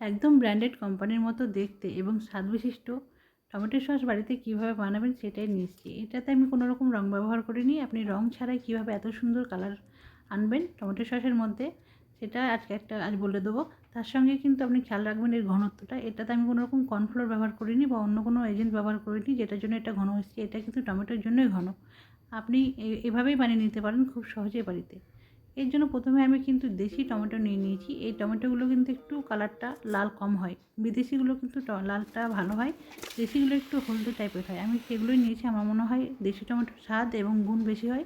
একদম ব্র্যান্ডেড কোম্পানির মতো দেখতে এবং স্বাদ বিশিষ্ট টমেটো সস বাড়িতে কীভাবে বানাবেন সেটাই নিচ্ছি এটাতে আমি কোনো রকম রং ব্যবহার করিনি। আপনি রং ছাড়াই কীভাবে এত সুন্দর কালার আনবেন টমেটো সসের মধ্যে, সেটা আজকে একটা আজ বলে দেবো। তার সঙ্গে কিন্তু আপনি খেয়াল রাখবেন এর ঘনত্বটা। এটাতে আমি কোনো রকম কর্নফ্লোর ব্যবহার করিনি বা অন্য কোনো এজেন্ট ব্যবহার করিনি, যেটার জন্য এটা ঘন হচ্ছে এটা কিন্তু টমেটোর জন্যই ঘন। আপনি এভাবেই বানিয়ে নিতে পারেন খুব সহজে বাড়িতে। এর জন্য প্রথমে আমি কিন্তু দেশি টমেটো নিয়ে নিয়েছি। এই টমেটোগুলো কিন্তু একটু কালারটা লাল কম হয়। বিদেশিগুলো কিন্তু লালটা ভালো হয়। দেশিগুলো একটু হলদে টাইপের হয়। আমি সেগুলোই নিয়েছি। আমার মনে হয় দেশি টমেটোর স্বাদ এবং গুণ বেশি হয়।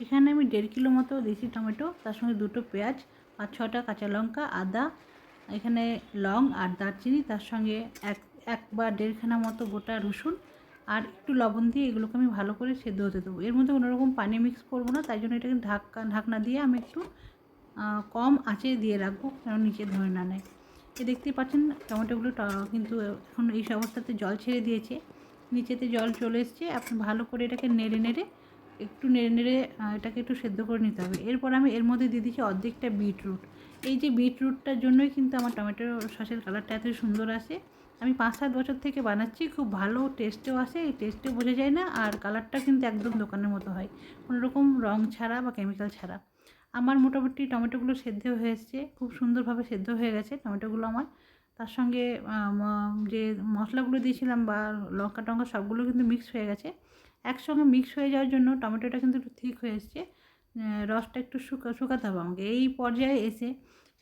এখানে আমি দেড় কিলো মতো দেশি টমেটো, তার সঙ্গে দুটো পেঁয়াজ, পাঁচ ছটা কাঁচা লঙ্কা, আদা, এখানে লং আর দারচিনি, তার সঙ্গে এক এক বা দেড়খানা মতো গোটা রসুন আর একটু লবণ দিয়ে এগুলোকে আমি ভালো করে সেদ্ধ হতে দেবো। এর মধ্যে কোনোরকম পানি মিক্স করব না, তাই জন্য এটাকে ঢাকা, ঢাকনা দিয়ে আমি একটু কম আঁচে দিয়ে রাখব কেন নিচে ধরে না নেয়। এ দেখতেই পাচ্ছেন টমেটোগুলো কিন্তু এখন এই অবস্থাতে জল ছেড়ে দিয়েছে। নিচেতে জল চলে এসছে আপনি ভালো করে এটাকে নেড়ে নেড়ে একটু নেড়ে নেড়ে এটাকে একটু সেদ্ধ করে নিতে হবে। এরপর আমি এর মধ্যে দিয়ে দিচ্ছি অর্ধেকটা বিটরুট। এই যে বিটরুটটার জন্যই কিন্তু আমার টমেটো সসের কালারটা এত সুন্দর আসে। আমি পাঁচ সাত বছর থেকে বানাচ্ছি, খুব ভালো টেস্টেও আসে, এই টেস্টেও বোঝা যায় না, আর কালারটা কিন্তু একদম দোকানের মতো হয়। কোনো রকম রং ছাড়া বা কেমিক্যাল ছাড়া। আমার মোটামুটি টমেটোগুলো সেদ্ধ হয়ে এসছে, খুব সুন্দরভাবে সেদ্ধ হয়ে গেছে টমেটোগুলো আমার। তার সঙ্গে যে মশলাগুলো দিয়েছিলাম বা লঙ্কা টঙ্কা সবগুলো কিন্তু মিক্স হয়ে গেছে। একসঙ্গে মিক্স হয়ে যাওয়ার জন্য টমেটোটা কিন্তু একটু ঠিক হয়ে এসছে। রসটা একটু শুকা শুকাতে হবে আমাকে। এই পর্যায়ে এসে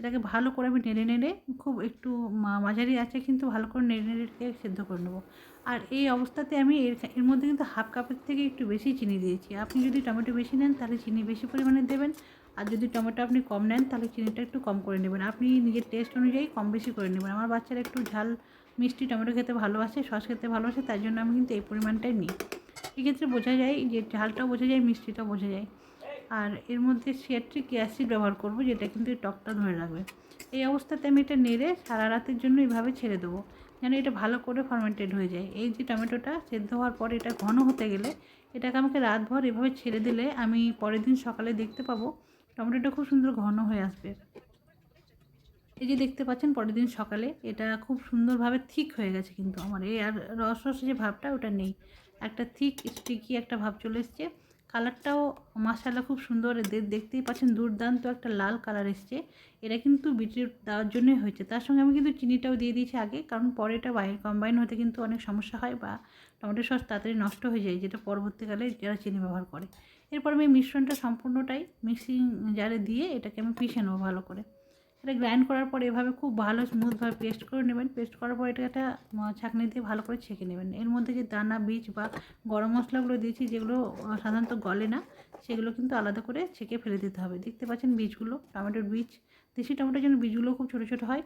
এটাকে ভালো করে আমি নেড়ে নেড়ে খুব একটু মাঝারি আছে কিন্তু ভালো করে নেড়ে নেড়ে এটাকে সেদ্ধ করে নেব। আর এই অবস্থাতে আমি এর এর মধ্যে কিন্তু হাফ কাপের থেকে একটু বেশি চিনি দিয়েছি। আপনি যদি টমেটো বেশি নেন তাহলে চিনি বেশি পরিমাণে দেবেন। আর যদি টমেটো আপনি কম নেন, তাহলে চিনিটা একটু কম করে নেবেন। আপনি নিজের টেস্ট অনুযায়ী কম বেশি করে নেবেন। আমার বাচ্চারা একটু ঝাল, মিষ্টি টমেটো খেতে ভালোবাসে, সস খেতে ভালোবাসে, তার জন্য আমি কিন্তু এই পরিমাণটাই নিই। এক্ষেত্রে বোঝা যায় যে ঝালটাও বোঝা যায়, মিষ্টিটাও বোঝা যায়। আর এর মধ্যে সিয়াট্রিক অ্যাসিড ব্যবহার করব, যেটা কিন্তু টকটা ধরে রাখবে। এই অবস্থাতে আমি এটা নেড়ে সারা রাতের জন্য এইভাবে ছেড়ে দেবো, যেন এটা ভালো করে ফার্মেন্টেড হয়ে যায়। এই যে টমেটোটা সেদ্ধ হওয়ার পর এটা ঘন হতে গেলে, এটাকে আমাকে রাতভর এভাবে ছেড়ে দিলে আমি পরের দিন সকালে দেখতে পাবো টমেটোটা খুব সুন্দর ঘন হয়ে আসবে। এই যে দেখতে পাচ্ছেন পরের দিন সকালে, এটা খুব সুন্দরভাবে থিক হয়ে গেছে কিন্তু আমার। এই আর রস রস যে ভাবটা, ওটা নেই। একটা থিক স্টিকি একটা ভাব চলে এসছে। কালারটাও মাসালা খুব সুন্দর। দেখতেই পাচ্ছেন দুর্দান্ত একটা লাল কালার এসছে। এটা কিন্তু বিটরুট দেওয়ার জন্যই হয়েছে। তার সঙ্গে আমি কিন্তু চিনিটাও দিয়ে দিয়েছি আগে, কারণ পরে এটা বাইরে কম্বাইন হতে কিন্তু অনেক সমস্যা হয় বা টমেটো সস তাড়াতাড়ি নষ্ট হয়ে যায়, যেটা পরবর্তীকালে যারা চিনি ব্যবহার করে। এরপর আমি মিশ্রণটা সম্পূর্ণটাই মিক্সিং জারে দিয়ে এটাকে আমি পিষে নেব ভালো করে। এটা গ্রাইন্ড করার পর এভাবে খুব ভালো স্মুথভাবে পেস্ট করে নেবেন। পেস্ট করার পর এটা একটা ছাঁকনি দিয়ে ভালো করে ছেঁকে নেবেন। এর মধ্যে যে দানা, বীজ বা গরম মশলাগুলো দিয়েছি, যেগুলো সাধারণত গলে না, সেগুলো কিন্তু আলাদা করে ছেঁকে ফেলে দিতে হবে। দেখতে পাচ্ছেন বীজগুলো, টমেটোর বীজ, দেশি টমেটোর জন্য বীজগুলো খুব ছোটো ছোটো হয়।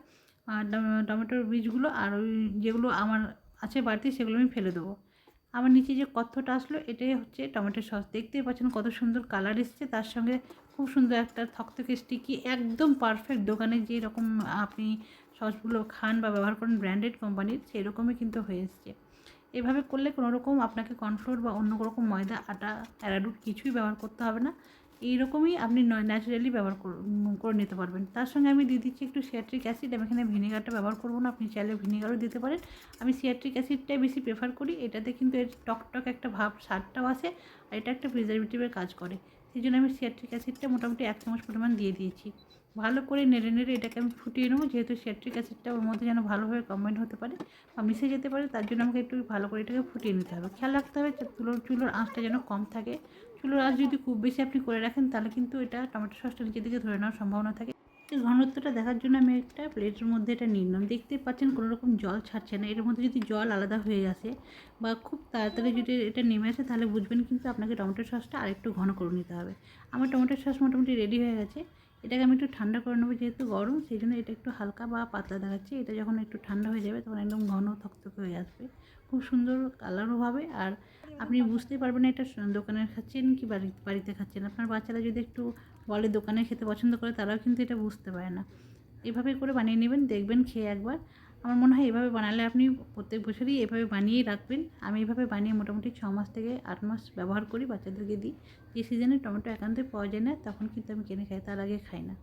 আর টমেটোর বীজগুলো আর ওই যেগুলো আমার আছে বাড়তি, সেগুলো আমি ফেলে দেবো। আমার নিচে যে কথ্যটা আসলো, এটাই হচ্ছে টমেটো সস। দেখতেই পাচ্ছেন কত সুন্দর কালার এসছে। তার সঙ্গে খুব সুন্দর একটা থকথকে স্টিকি একদম পারফেক্ট দোকানে যে রকম আপনি সসগুলো খান বা ব্যবহার করেন ব্র্যান্ডেড কোম্পানির সেরকমই কিন্তু হয়ে এসছে। এভাবে করলে কোনোরকম আপনাকে কর্নফ্লোর বা অন্য রকম ময়দা, আটা অ্যারাডুট কিছুই ব্যবহার করতে হবে না। এইরকমই আপনি ন্যাচারালি ব্যবহার কর- নিতে পারবেন। তার সঙ্গে আমি দিয়ে দিচ্ছি একটু সিয়াট্রিক অ্যাসিড আমি এখানে ভিনেগারটা ব্যবহার করব না, আপনি চাইলে ভিনেগারও দিতে পারেন। আমি সিয়াট্রিক অ্যাসিডটাই বেশি প্রেফার করি, এটাতে কিন্তু এর টক টক একটা ভাব, স্বাদটাও আসে, আর এটা একটা প্রিজারভেটিভের কাজ করে। সেই জন্য আমি সিয়াট্রিক অ্যাসিডটা মোটামুটি এক চামচ পরিমাণ দিয়ে দিয়েছি। ভালো করে নেড়ে নেড়ে এটাকে আমি ফুটিয়ে নেব, যেহেতু সিয়াট্রিক অ্যাসিডটা ওর মধ্যে যেন ভালোভাবে কম্বাইন হতে পারে বা মিশে যেতে পারে, তার জন্য আমাকে একটু ভালো করে এটাকে ফুটিয়ে নিতে হবে। খেয়াল রাখতে হবে চুলোর চুলোর আঁচটা যেন কম থাকে। চুলোর আঁচ যদি খুব বেশি আপনি করে রাখেন, তাহলে কিন্তু এটা টমেটো সসটা নিচের দিকে ধরে নেওয়ার সম্ভাবনা থাকে। এই ঘনত্বটা দেখার জন্য আমি একটা প্লেটের মধ্যে এটা নিলাম। দেখতে পাচ্ছেন কোনো রকম জল ছাড়ছে না। এর মধ্যে যদি জল আলাদা হয়ে আসে বা খুব তাড়াতাড়ি যদি এটা নেমে আসে তাহলে বুঝবেন কিন্তু আপনাকে টমেটো সসটা আরেকটু ঘন করে নিতে হবে। আমার টমেটো সস মোটামুটি রেডি হয়ে গেছে। এটাকে আমি একটু ঠান্ডা করে নেব, যেহেতু গরম, সেই জন্য এটা একটু হালকা বা পাতলা দেখাচ্ছে। এটা যখন একটু ঠান্ডা হয়ে যাবে, তখন একদম ঘন থকথকে হয়ে আসবে। খুব সুন্দর কালারও হবে। আর আপনি বুঝতেই পারবেন না, এটা দোকানে খাচ্ছেন কি বাড়িতে বাড়িতে খাচ্ছেন। আপনার বাচ্চারা যদি একটু বলে দোকানে খেতে পছন্দ করে, তারাও কিন্তু এটা বুঝতে পারে না। এভাবে করে বানিয়ে নেবেন, দেখবেন খেয়ে একবার। আমার মনে হয় এভাবে বানালে আপনি প্রত্যেক বছরই এভাবে বানিয়ে রাখবেন। আমি এভাবে বানিয়ে মোটামুটি ছ মাস থেকে আট মাস ব্যবহার করি, বাচ্চাদেরকে দিই। যে সিজনে টমেটো একান্তই পাওয়া যায় না, তখন কিন্তু আমি কিনে খাই, তার আগে খাই না।